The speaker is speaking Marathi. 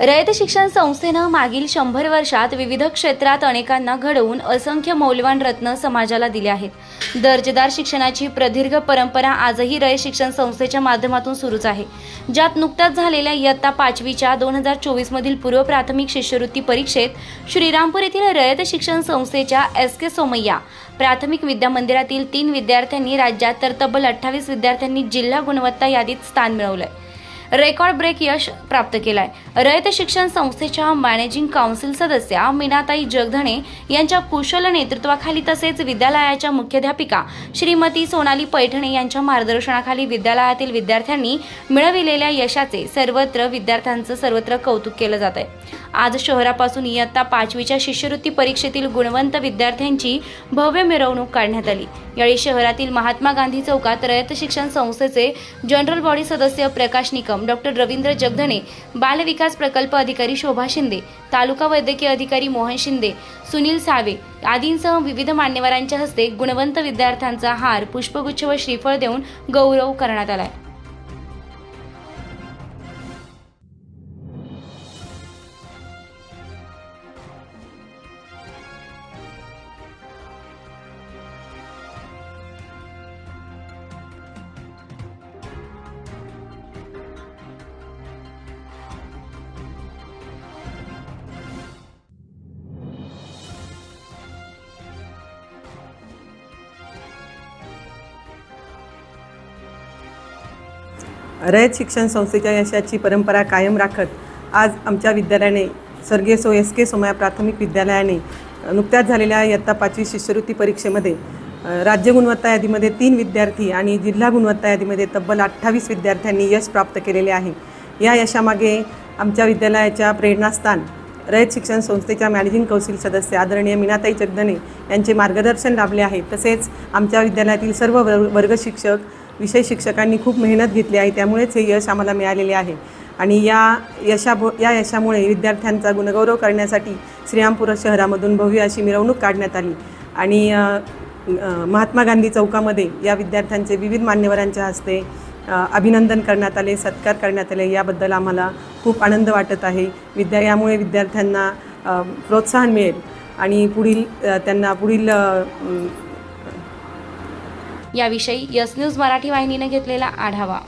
रयत शिक्षण संस्थेनं मागील शंभर वर्षात विविध क्षेत्रात अनेकांना घडवून असंख्य मौल्यवान रत्न समाजाला दिले आहेत. दर्जेदार शिक्षणाची प्रदीर्घ परंपरा आजही रयत शिक्षण संस्थेच्या माध्यमातून सुरूच आहे. ज्यात नुकत्याच झालेल्या इयत्ता पाचवीच्या दोन हजार चोवीसमधील पूर्व प्राथमिक शिष्यवृत्ती परीक्षेत श्रीरामपूर येथील रयत शिक्षण संस्थेच्या एस के सोमय्या प्राथमिक विद्या मंदिरातील तीन विद्यार्थ्यांनी राज्यात तर तब्बल अठ्ठावीस विद्यार्थ्यांनी जिल्हा गुणवत्ता यादीत स्थान मिळवलंय. रेकॉर्ड ब्रेक यश प्राप्त केलाय. रयत शिक्षण संस्थेच्या मॅनेजिंग काउन्सिल सदस्या मीनाताई जगधणे यांच्या कुशल नेतृत्वाखाली तसेच विद्यालयाच्या मुख्याध्यापिका श्रीमती सोनाली पैठणे यांच्या मार्गदर्शनाखाली विद्यालयातील विद्यार्थ्यांनी मिळविलेल्या यशाचे सर्वत्र विद्यार्थ्यांचं सर्वत्र कौतुक केलं जात आहे आज शहरापासून इयत्ता पाचवीच्या शिष्यवृत्ती परीक्षेतील गुणवंत विद्यार्थ्यांची भव्य मिरवणूक काढण्यात आली. यावेळी शहरातील महात्मा गांधी चौकात रयत शिक्षण संस्थेचे जनरल बॉडी सदस्य प्रकाश निकम डॉक्टर रवींद्र जगधणे बालविकास प्रकल्प अधिकारी शोभा शिंदे तालुका वैद्यकीय अधिकारी मोहन शिंदे सुनील सावे आदींसह विविध मान्यवरांच्या हस्ते गुणवंत विद्यार्थ्यांचा हार पुष्पगुच्छ व श्रीफळ देऊन गौरव करण्यात आलाय. रयत शिक्षण संस्थेच्या यशाची परंपरा कायम राखत आज आमच्या विद्यालयाने स्वर्गीय सो एस के सोमया प्राथमिक विद्यालयाने नुकत्याच झालेल्या इयत्ता पाचवी शिष्यवृत्ती परीक्षेमध्ये राज्य गुणवत्ता यादीमध्ये तीन विद्यार्थी आणि जिल्हा गुणवत्ता यादीमध्ये तब्बल अठ्ठावीस विद्यार्थ्यांनी यश प्राप्त केलेले आहे. या यशामागे आमच्या विद्यालयाच्या प्रेरणास्थान रयत शिक्षण संस्थेच्या मॅनेजिंग कौन्सिल सदस्य आदरणीय मीनाताई जगदने यांचे मार्गदर्शन लाभले आहे. तसेच आमच्या विद्यालयातील सर्व वर्ग वर्ग शिक्षक विषय शिक्षकांनी खूप मेहनत घेतली आहे त्यामुळेच हे यश आम्हाला मिळालेले आहे. आणि या यशाभो या यशामुळे विद्यार्थ्यांचा गुणगौरव करण्यासाठी श्रीरामपूर शहरामधून भव्य अशी मिरवणूक काढण्यात आली. आणि महात्मा गांधी चौकामध्ये या विद्यार्थ्यांचे विविध मान्यवरांच्या हस्ते अभिनंदन करण्यात आले सत्कार करण्यात आले याबद्दल आम्हाला खूप आनंद वाटत आहे. विद्या यामुळे विद्यार्थ्यांना प्रोत्साहन मिळेल. आणि पुढील त्यांना पुढील याविषयी यस न्यूज मराठी वाहिनीने घेतलेला आढावा.